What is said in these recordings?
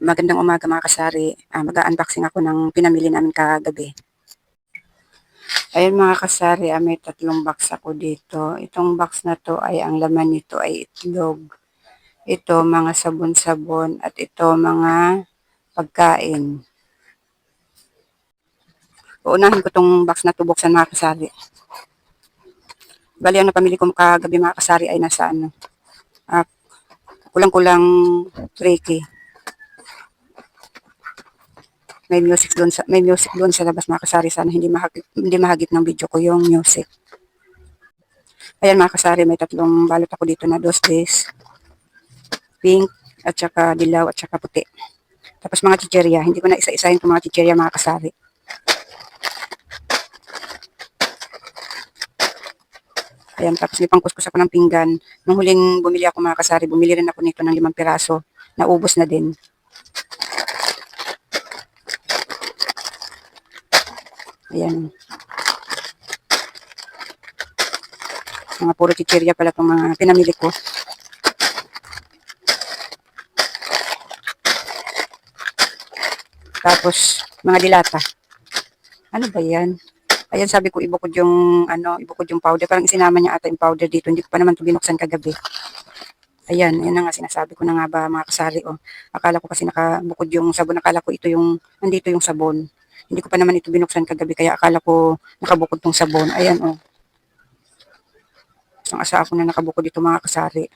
Magandang umaga mga kasari. Ah, Mag-unboxing ako ng pinamili namin kagabi. Ayun mga kasari, ah, may tatlong box ako dito. Itong box na to ay ang laman nito ay itlog. Ito mga sabon-sabon at ito mga pagkain. Uunahin ko tong box na to buksan mga kasari. Bali, ang napamili ko kagabi mga kasari ay nasa ano, ah, kulang-kulang 3K may music doon sa may music doon sa labas mga kasari. Sana hindi mahagip hindi mahagip ng video ko yung music. Ayan mga kasari may tatlong balot ako dito na dos days. Pink at saka dilaw at saka puti. Tapos mga chicherya hindi ko na isa-isahin itong mga chicherya mga kasari. Ayan tapos may pangkuskus ako ng pinggan. Nung huling bumili ako mga kasari bumili rin ako nito ng limang piraso. Naubos na din Ayan. Mga puro chichirya pala itong mga pinamili ko. Tapos, mga dilata. Ano ba yan? Ayan, sabi ko, ibukod yung, ano, ibukod yung powder. Parang isinama niya ata yung powder dito. Hindi ko pa naman ito binuksan kagabi. Ayan, yan na nga sinasabi ko na nga ba mga kasari. Oh. Akala ko kasi nakabukod yung sabon. Akala ko ito yung, nandito yung sabon. Hindi ko pa naman ito binuksan kagabi kaya akala ko nakabukod tong sabon. Ayan oh. Ang asa ako na nakabukod dito mga kasari.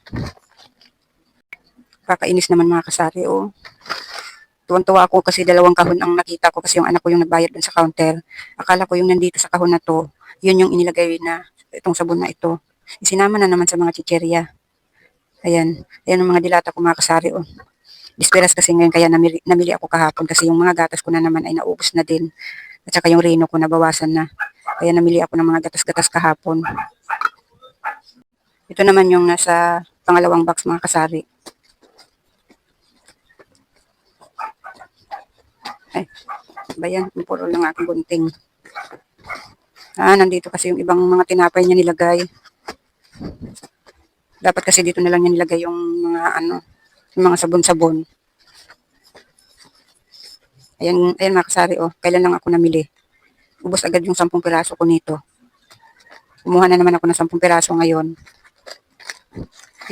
Kakainis naman mga kasari oh. Tuwang-tuwa ako kasi dalawang kahon ang nakita ko kasi yung anak ko yung nagbayad dun sa counter. Akala ko yung nandito sa kahon na to, yun yung inilagay na itong sabon na ito. Isinama na naman sa mga chicherya. Ayan. Ayan ang mga dilata ko mga kasari oh. Disperas kasi ngayon kaya namili, namili ako kahapon kasi yung mga gatas ko na naman ay naubos na din. At saka yung reno ko nabawasan na. Kaya namili ako ng mga gatas-gatas kahapon. Ito naman yung nasa pangalawang box mga kasari. Ay, ba yan? Puro lang aking gunting. Ah, nandito kasi yung ibang mga tinapay niya nilagay. Dapat kasi dito na lang niya nilagay yung mga ano, yung mga sabon-sabon. Ayan, ayan mga kasari, oh. Kailan lang ako namili. Ubus agad yung 10 piraso ko nito. Kumuha na naman ako ng 10 piraso ngayon.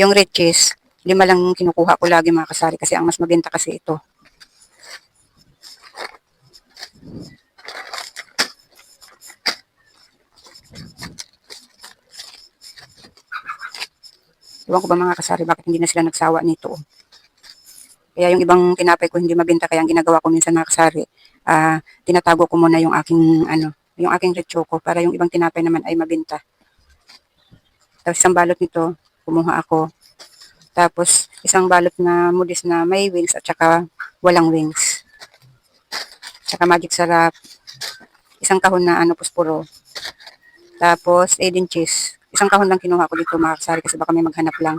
Yung riches, lima lang kinukuha ko lagi mga kasari kasi ang mas mabenta kasi ito. Iwan ko ba mga kasari, bakit hindi na sila nagsawa nito? Kaya yung ibang tinapay ko hindi mabenta, kaya ang ginagawa ko minsan mga kasari, ah, tinatago ko muna yung aking, ano, yung aking rechoko para yung ibang tinapay naman ay mabenta. Tapos isang balot nito, kumuha ako. Tapos isang balot na mudis na may wings at saka walang wings. Tsaka magic sarap. Isang kahon na ano puspuro. Tapos Eden cheese. Isang kahon lang kinuha ko dito mga kasari kasi baka may maghanap lang.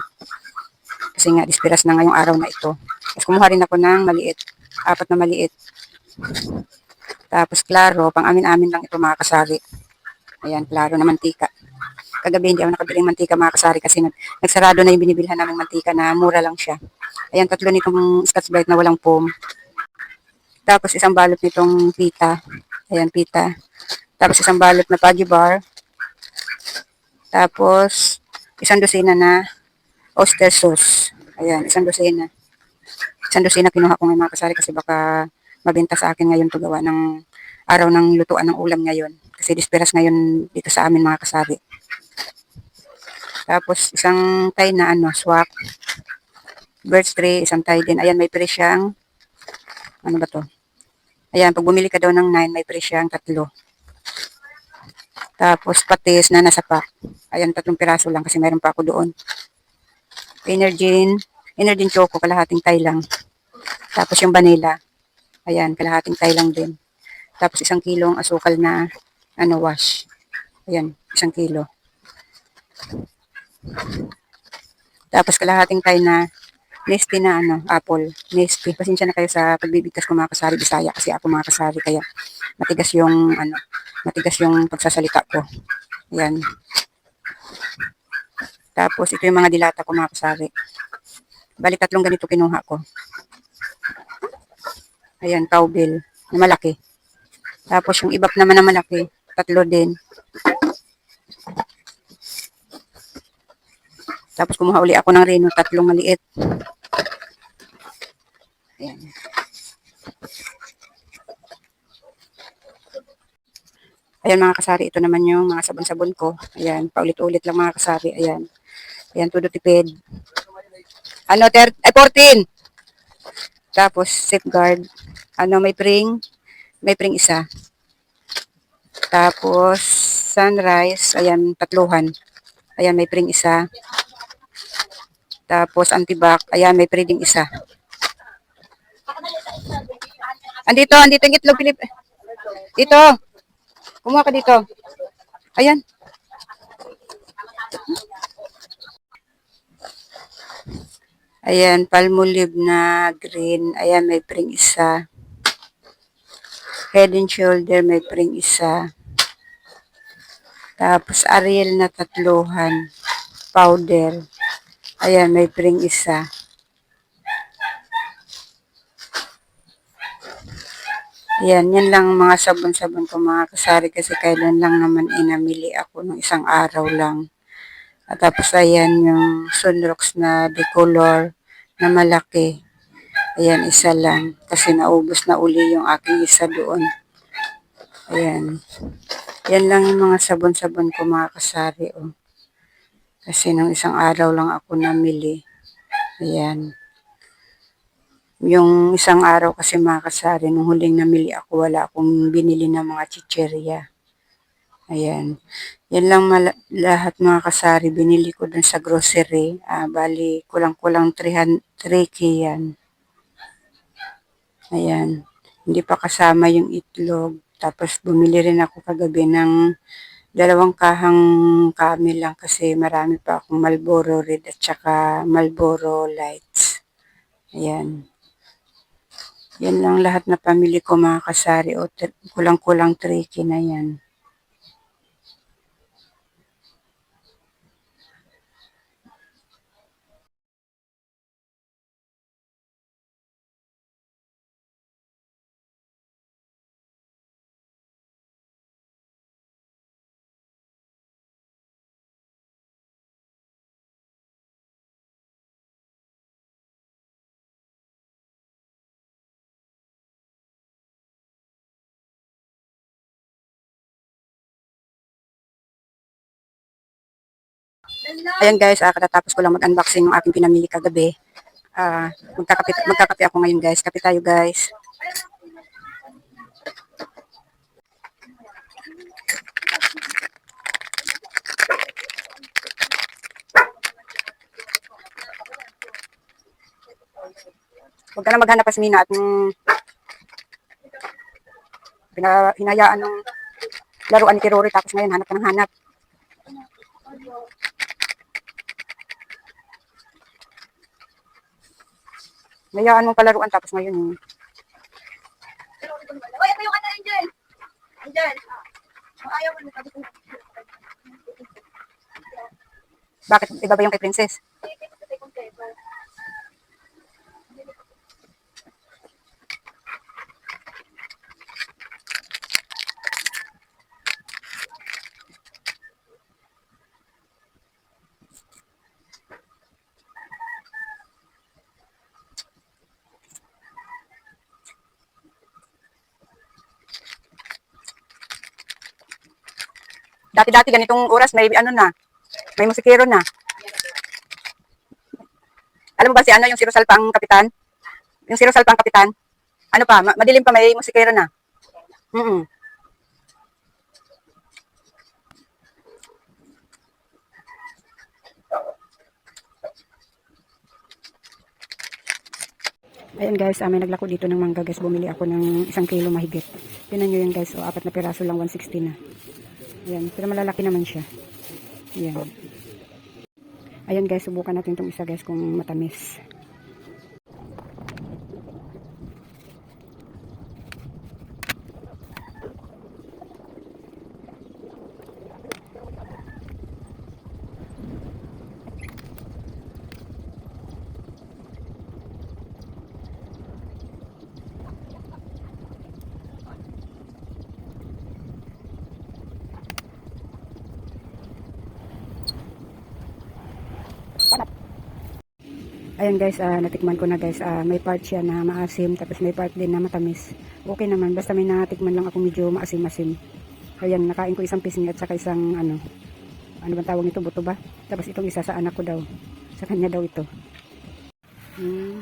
Kasi nga dispiras na ngayong araw na ito. Tapos kumuha rin ako ng maliit. Apat na maliit. Tapos klaro, pang amin-amin lang ito mga kasari. Ayan, klaro na mantika. Kagabi hindi ako nakabiling mantika mga kasari kasi nag, nagsarado na yung binibilhan namin mantika na mura lang siya. Ayan, tatlo nitong Scotch Brite na walang foam. Tapos isang balot nitong pita. Ayan, pita. Tapos isang balot na Paggi Bar. Tapos isang dosina na oyster sauce. Ayan, isang dosina. Isang dosina kinuha ko ngayon mga kasari kasi baka mabenta sa akin ngayon to gawa ng araw ng lutuan ng ulam ngayon. Kasi disperas ngayon dito sa amin mga kasari. Tapos isang tie na ano, swak. Birch tree, isang tie din. Ayan, may pre siyang ano ba to? Ayan, pag bumili ka daw ng 9, may pre siyang tatlo. Tapos patis na nasa pack. Ayan, tatlong piraso lang kasi mayroon pa ako doon. Energin, Energin Choco, kalahating tay lang. Tapos yung vanilla. Ayan, kalahating tay lang din. Tapos isang kilong asukal na ano wash. Ayan, isang kilo. Tapos kalahating tay na Nesty na ano, apple. Nesty. Pasensya na kayo sa pagbibigkas ko mga kasari Bisaya kasi ako mga kasari kaya matigas yung ano, matigas yung pagsasalita ko. Ayan. Tapos ito yung mga dilata ko mga kasari. Bali tatlong ganito kinuha ko. Ayan, cowbell na malaki. Tapos yung ibap naman na malaki, tatlo din. Tapos kumuha uli ako ng reno, tatlong maliit. Ayan. Ayan mga kasari, ito naman yung mga sabon-sabon ko. Ayan, paulit-ulit lang mga kasari. Ayan. Ayan, todo tipid. Ano, ter- ay, 14. Tapos, safeguard. Ano, may pring. May pring isa. Tapos, sunrise. Ayan, tatluhan. Ayan, may pring isa. Tapos, antibac. Ayan, may pring isa. Andito, andito yung itlog, Pilip. Dito. Kumuha ka dito. Ayan. Ayan, palmolive na green. Ayan, may pring isa. Head and shoulder, may pring isa. Tapos, Ariel na tatluhan. Powder. Ayan, may pring isa. Ayan, yan lang mga sabon-sabon ko mga kasari kasi kailan lang naman inamili ako ng isang araw lang. At tapos ayan yung Sunrox na decolor na malaki. Ayan, isa lang. Kasi naubos na uli yung aking isa doon. Ayan. Yan lang yung mga sabon-sabon ko mga kasari. Oh. Kasi nung isang araw lang ako namili. Ayan. Yung isang araw kasi mga kasari, nung huling namili ako, wala akong binili ng mga chicherya. Ayan. Yan lang lahat mga kasari, binili ko dun sa grocery. Ah, bali, kulang-kulang 300 3K yan. Ayan. Hindi pa kasama yung itlog. Tapos bumili rin ako kagabi ng dalawang kahang kami lang kasi marami pa akong Marlboro Red at saka Marlboro Lights. Ayan. Yan lang lahat na pamili ko mga kasari o kulang-kulang 3K na yan. Ayan guys, ah, katatapos ko lang mag-unboxing ng aking pinamili kagabi. Ah, magkakape, magkakape ako ngayon guys. Kape tayo guys. Huwag ka na maghanap Asmina at mm, pina, hinayaan ng laruan ni Kirori tapos ngayon hanap ka ng hanap. Hinayaan mo palaruan tapos ngayon eh. Uy, ito yung ano, Angel. Angel. Ang ayaw mo na. Bakit iba ba yung kay Princess? Dati-dati ganitong oras may ano na, may musikero na. Alam mo ba si ano yung si Rosal pang kapitan? Yung si Rosal pang kapitan? Ano pa, madilim pa may musikero na. Mm, -mm. Ayan guys, ah, may naglako dito ng mangga guys. Bumili ako ng isang kilo mahigit. Tinan nyo yan guys. O, apat na piraso lang, 160 na. Ayan, pero malalaki naman siya. Ayan. Ayan guys, subukan natin itong isa guys kung matamis. Ayan guys, ah, natikman ko na guys. Ah, may part siya na maasim, tapos may part din na matamis. Okay naman, basta may natikman lang ako medyo maasim-asim. Ayan, nakain ko isang pisngi at saka isang ano, ano bang tawag nito, buto ba? Tapos itong isa sa anak ko daw. Sa kanya daw ito. Hmm.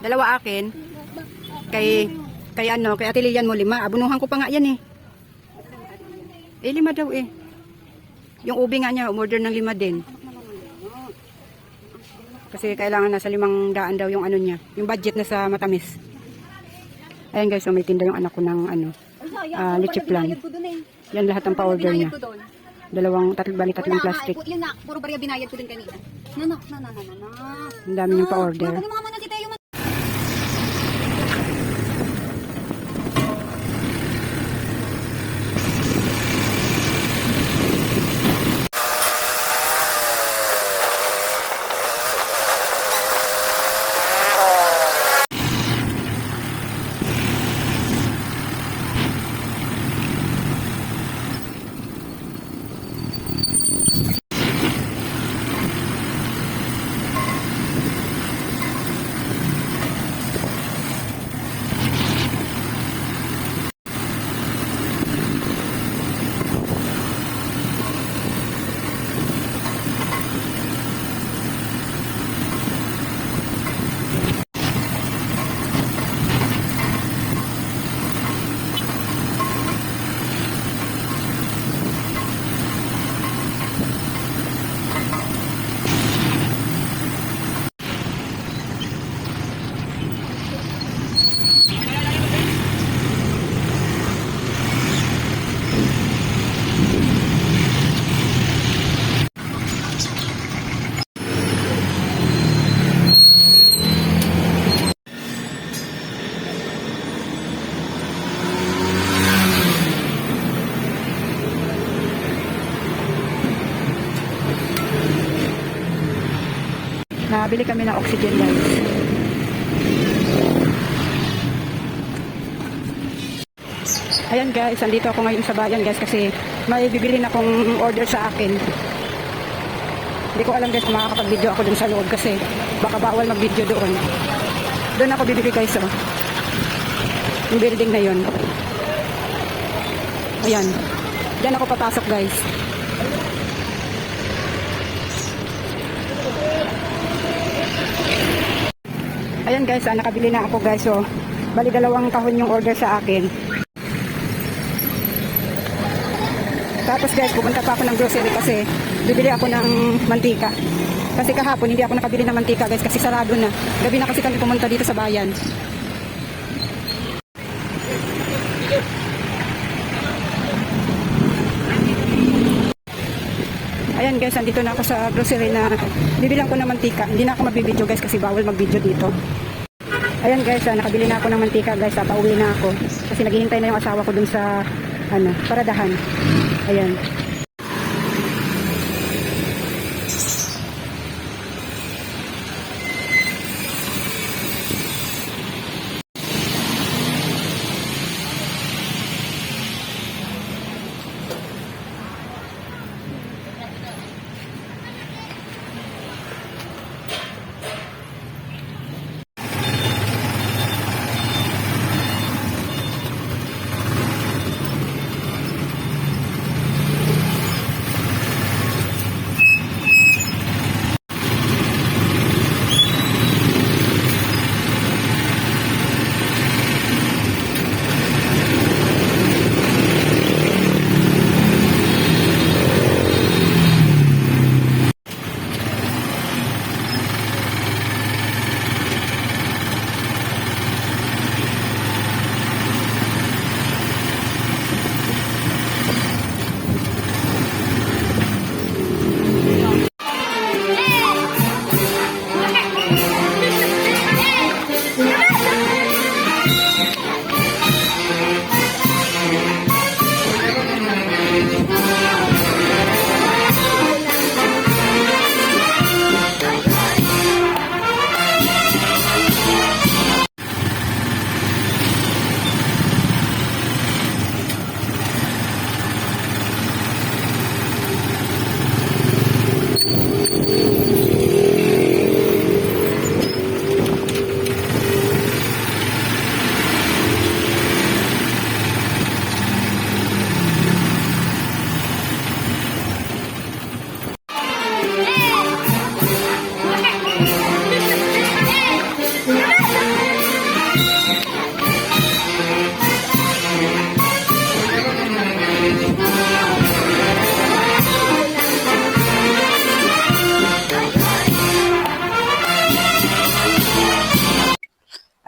Dalawa akin. Kay, kay ano, kay Ate Lilian mo lima. Abunuhan ko pa nga yan eh. Eh, lima daw eh. Yung ubi nga niya, umorder ng lima din. Kasi kailangan nasa limang daan daw yung ano niya. Yung budget na sa matamis. Ayan guys, so may tinda yung anak ko ng ano. Ah, leche plan. ko dun eh. Yan lahat ng pa-order niya. Dalawang, tatlo, bali tatlong plastic. eh. Yun na, puro barya binayad ko din kanina. Nanak, na, na, na, na, na. Ang dami niyong pa-order. Nabili kami ng oxygen guys. Ayan guys, andito ako ngayon sa bayan guys kasi may bibili na akong order sa akin. Hindi ko alam guys kung makakapag-video ako dun sa loob kasi baka bawal mag-video doon. Doon ako bibili guys oh. Yung building na yun. Ayan. Diyan ako papasok guys. Ayan guys, ah, nakabili na ako guys. So, bali dalawang kahon yung order sa akin. Tapos guys, pupunta pa ako ng grocery kasi bibili ako ng mantika. Kasi kahapon hindi ako nakabili ng mantika guys kasi sarado na. Gabi na kasi kami pumunta dito sa bayan. Ayan guys, andito na ako sa grocery na bibilang ko ng mantika. Hindi na ako magbibideo guys kasi bawal magbideo dito. Ayan guys, ah, nakabili na ako ng mantika guys. Ah, pauwi na ako. Kasi naghihintay na yung asawa ko dun sa ano, paradahan. Ayan.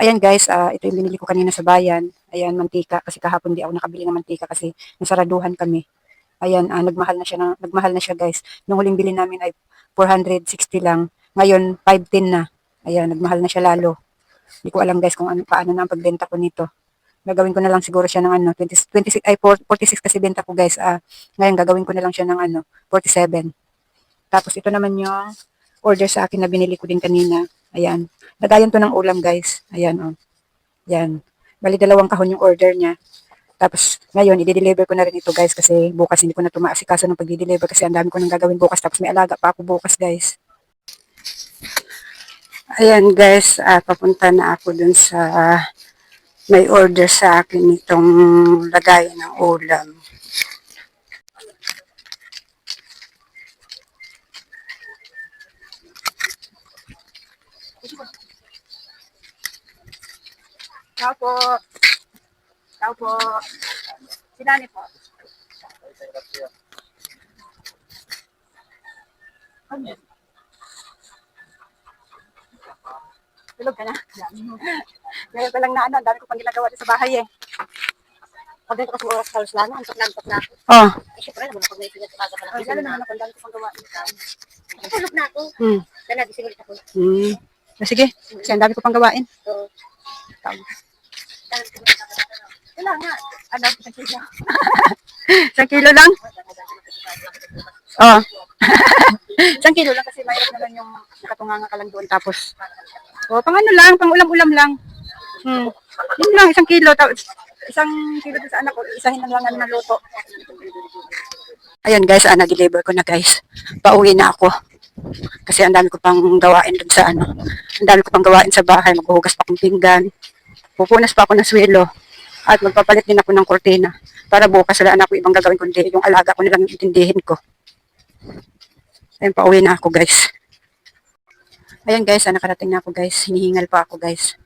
Ayan guys, ah, ito yung binili ko kanina sa bayan. Ayan, mantika. Kasi kahapon di ako nakabili ng mantika kasi nasaraduhan kami. Ayan, ah, nagmahal na siya, ng, nagmahal na siya guys. Nung huling bili namin ay 460 lang. Ngayon, 510 na. Ayan, nagmahal na siya lalo. Hindi ko alam guys kung ano, paano na ang pagbenta ko nito. Gagawin ko na lang siguro siya ng ano, 20, 26, ay 4, 46 kasi benta ko guys. Ah, ngayon, gagawin ko na lang siya ng ano, 47. Tapos ito naman yung order sa akin na binili ko din kanina. Ayan. Lagayan to ng ulam guys. Ayan oh. Yan. Bali dalawang kahon yung order niya. Tapos ngayon, i-deliver ko na rin ito guys kasi bukas hindi ko na tumaasikaso ng pag-deliver kasi ang dami ko nang gagawin bukas tapos may alaga pa ako bukas guys. Ayan guys, ah, papunta na ako dun sa may order sa akin itong lagayan ng ulam. Tao po. Tao po. Si Dani po. Tulog ka na. Ngayon ko lang na ano, ang dami ko pang ginagawa sa bahay eh. Pag dito kasi oras kalos lang, antok na antok na ako. Oh, Eh, syempre naman pag pinag sa kaga pala. ay, gano'n naman ako, ang dami ko pang gawa. Tulog na ako. Hmm. Dala, gising ulit ako. Hmm. Ah, sige, kasi ang dami ko pang gawain. So, Wala nga. Ano, isang kilo. isang kilo lang? Oo. isang kilo lang kasi mahirap naman yung nakatunganga ka lang doon. Tapos, oh, pang ano lang, pang ulam-ulam lang. Hmm. Yun lang, isang kilo. Isang kilo sa anak ko, isahin lang namin ng luto. Ayan guys, ah, na-deliver ko na guys. Pauwi na ako. Kasi ang dami ko pang gawain doon sa ano. Ang dami ko pang gawain sa bahay. Maghuhugas pa akong pinggan. Pupunas pa ako ng swelo. At magpapalit din ako ng kortina. Para bukas wala na ako ibang gagawin kundi yung alaga ko nilang intindihin ko. Ayun, pauwi na ako guys. Ayan guys, ah, nakarating na ako guys. Hinihingal pa ako guys.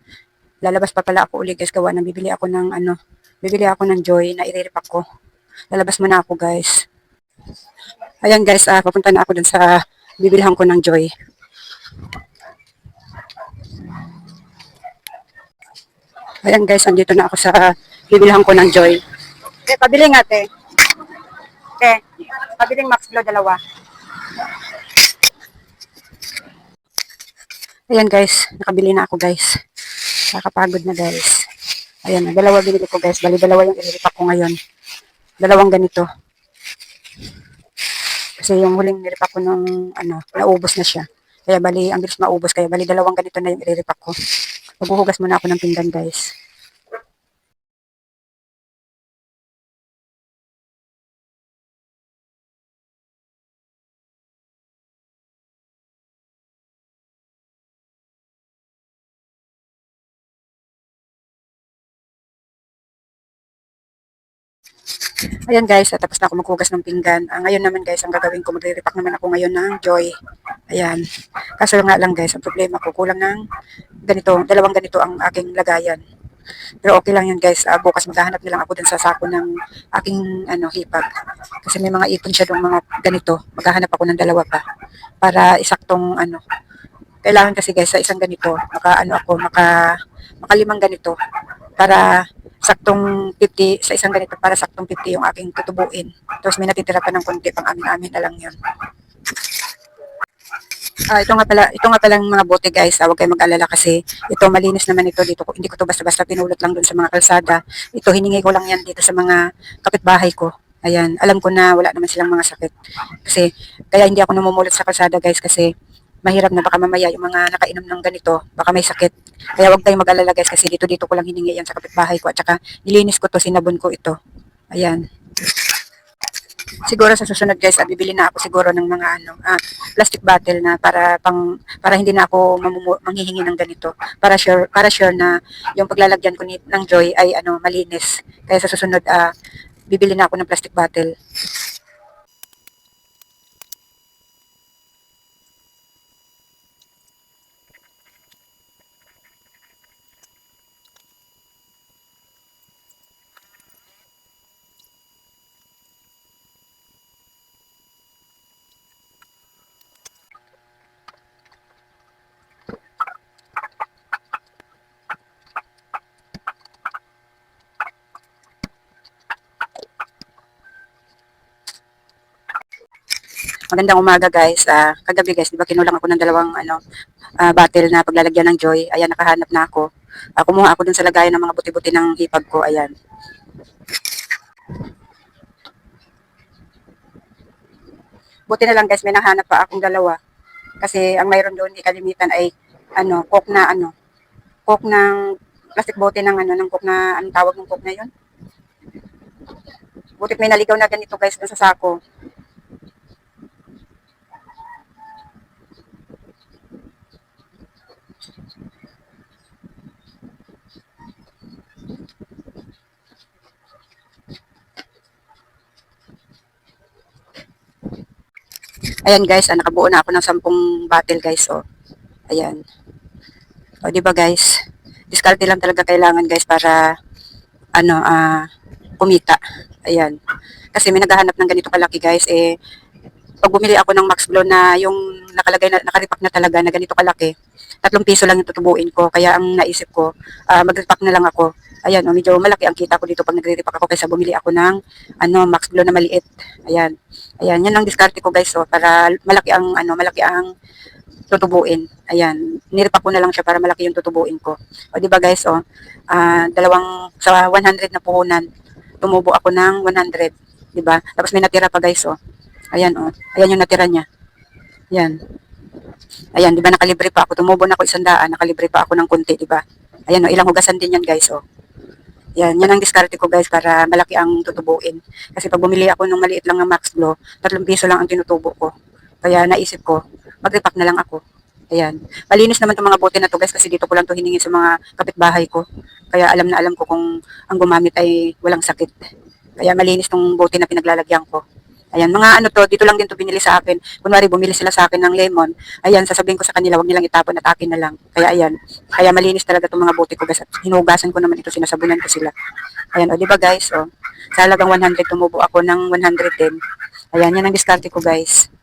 Lalabas pa pala ako uli guys. Gawa na bibili ako ng ano. Bibili ako ng joy na iriripak ko. Lalabas muna ako guys. Ayan guys, ah, papunta na ako dun sa bibilhan ko ng joy. Ayan guys, andito na ako sa bibilhan ko ng joy. Eh, pabili nga, te. Te, pabiling Max Blow dalawa. Ayan guys, nakabili na ako guys. Nakapagod na guys. Ayan, dalawa binili ko guys. Bali, dalawa yung ililipak ko ngayon. Dalawang ganito. Kasi yung huling nilipak ko nung ano, naubos na siya. Kaya bali, ang bilis maubos. Kaya bali, dalawang ganito na yung ililipak ko. Maghuhugas muna ako ng pinggan guys. Ayan guys, tapos na ako maghugas ng pinggan. Ah, ngayon naman guys, ang gagawin ko, magre-repack naman ako ngayon ng Joy. Ayan. Kaso nga lang guys, ang problema ko, kulang ng ganito, dalawang ganito ang aking lagayan. Pero okay lang yun guys, Ah, bukas maghahanap na lang ako dun sa sako ng aking ano, hipag. Kasi may mga ipon siya doon mga ganito. Maghahanap ako ng dalawa pa. Para isaktong ano. Kailangan kasi guys, sa isang ganito, maka ano ako, maka, makalimang ganito. Para saktong 50 sa isang ganito para saktong 50 yung aking tutubuin. Tapos may natitira pa ng konti pang amin-amin na lang yun. Ah, ito nga pala, ito nga pala mga bote guys, ah, huwag kayong mag-alala kasi ito malinis naman ito dito. Hindi ko to basta-basta pinulot lang dun sa mga kalsada. Ito hiningi ko lang yan dito sa mga kapitbahay ko. Ayan, alam ko na wala naman silang mga sakit. Kasi kaya hindi ako namumulot sa kalsada guys kasi mahirap na baka mamaya yung mga nakainom ng ganito, baka may sakit. Kaya huwag kayong mag-alala guys kasi dito dito ko lang hiningi yan sa kapitbahay ko at saka nilinis ko to, sinabon ko ito. Ayan. Siguro sa susunod guys, ah, bibili na ako siguro ng mga ano, ah, plastic bottle na para pang para hindi na ako manghihingi ng ganito. Para sure para sure na yung paglalagyan ko ni, ng Joy ay ano malinis. Kaya sa susunod ah, bibili na ako ng plastic bottle. Magandang umaga guys. Ah, kagabi guys, di ba kinulang ako ng dalawang ano, ah, bottle na paglalagyan ng joy. Ayan, nakahanap na ako. Ah, kumuha ako dun sa lagayan ng mga buti-buti ng hipag ko. Ayan. Buti na lang guys, may nahanap pa akong dalawa. Kasi ang mayroon doon, di kalimitan ay ano, coke na ano, coke ng plastic bote ng ano, ng coke na, anong tawag ng coke na yun? Butit may naligaw na ganito guys dun sa sako. Ayan guys, ah, nakabuo na ako ng sampung bottle guys. Oh. Ayan. O, di ba guys? Diskarte lang talaga kailangan guys para ano, ah, kumita. Ayan. Kasi may naghahanap ng ganito kalaki guys, eh, pag bumili ako ng Max Blow na yung nakalagay na, nakaripak na talaga na ganito kalaki, tatlong piso lang yung tutubuin ko. Kaya ang naisip ko, ah, mag-repack na lang ako. Ayan, oh, medyo malaki ang kita ko dito pag nagre-repack ako kaysa bumili ako ng ano, Max Blow na maliit. Ayan. Ayan, yan ang diskarte ko guys, oh, para malaki ang ano, malaki ang tutubuin. Ayan, niripak ko na lang siya para malaki yung tutubuin ko. O di ba guys, oh, ah, dalawang sa 100 na puhunan, tumubo ako ng 100, di ba? Tapos may natira pa guys, oh. Ayan, oh. Ayan yung natira niya. Ayan. Ayan, di ba nakalibre pa ako, tumubo na ako isang daan, nakalibre pa ako ng kunti, di ba? Ayan, oh, ilang hugasan din yan guys, oh. Yan, yan ang diskarte ko guys para malaki ang tutubuin. Kasi pag bumili ako ng maliit lang ng Max Glow, tatlong piso lang ang tinutubo ko. Kaya naisip ko, mag-repack na lang ako. Ayan. Malinis naman itong mga bote na to guys kasi dito ko lang to hiningi sa mga kapitbahay ko. Kaya alam na alam ko kung ang gumamit ay walang sakit. Kaya malinis tong bote na pinaglalagyan ko. Ayan, mga ano to, dito lang din to binili sa akin. Kunwari, bumili sila sa akin ng lemon. Ayan, sasabihin ko sa kanila, wag nilang itapon at akin na lang. Kaya ayan, kaya malinis talaga itong mga bote ko guys. At hinugasan ko naman ito, sinasabunan ko sila. Ayan, o di ba guys, o. Sa halagang 100, tumubo ako ng 110. Ayan, yan ang diskarte ko guys.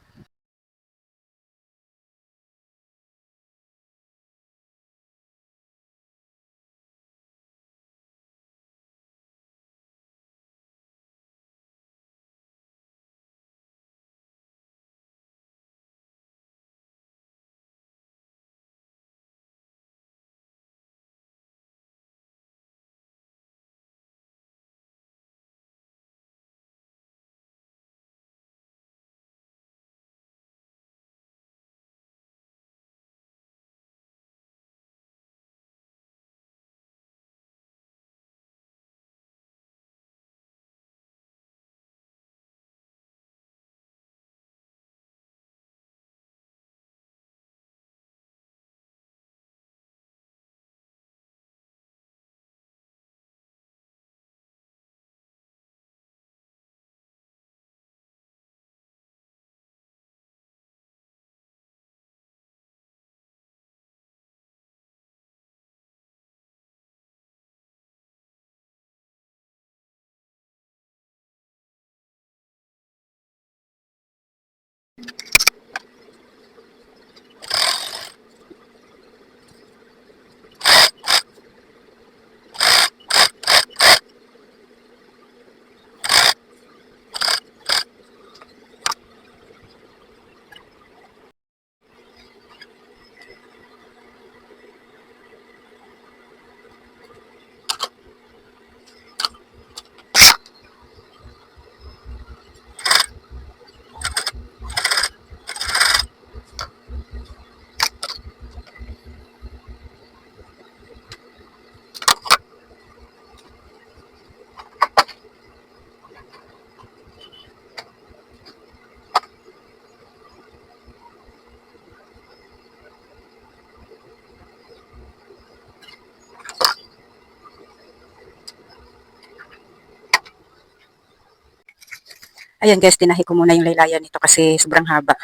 Ayan guys, tinahi ko muna yung laylayan nito kasi sobrang haba.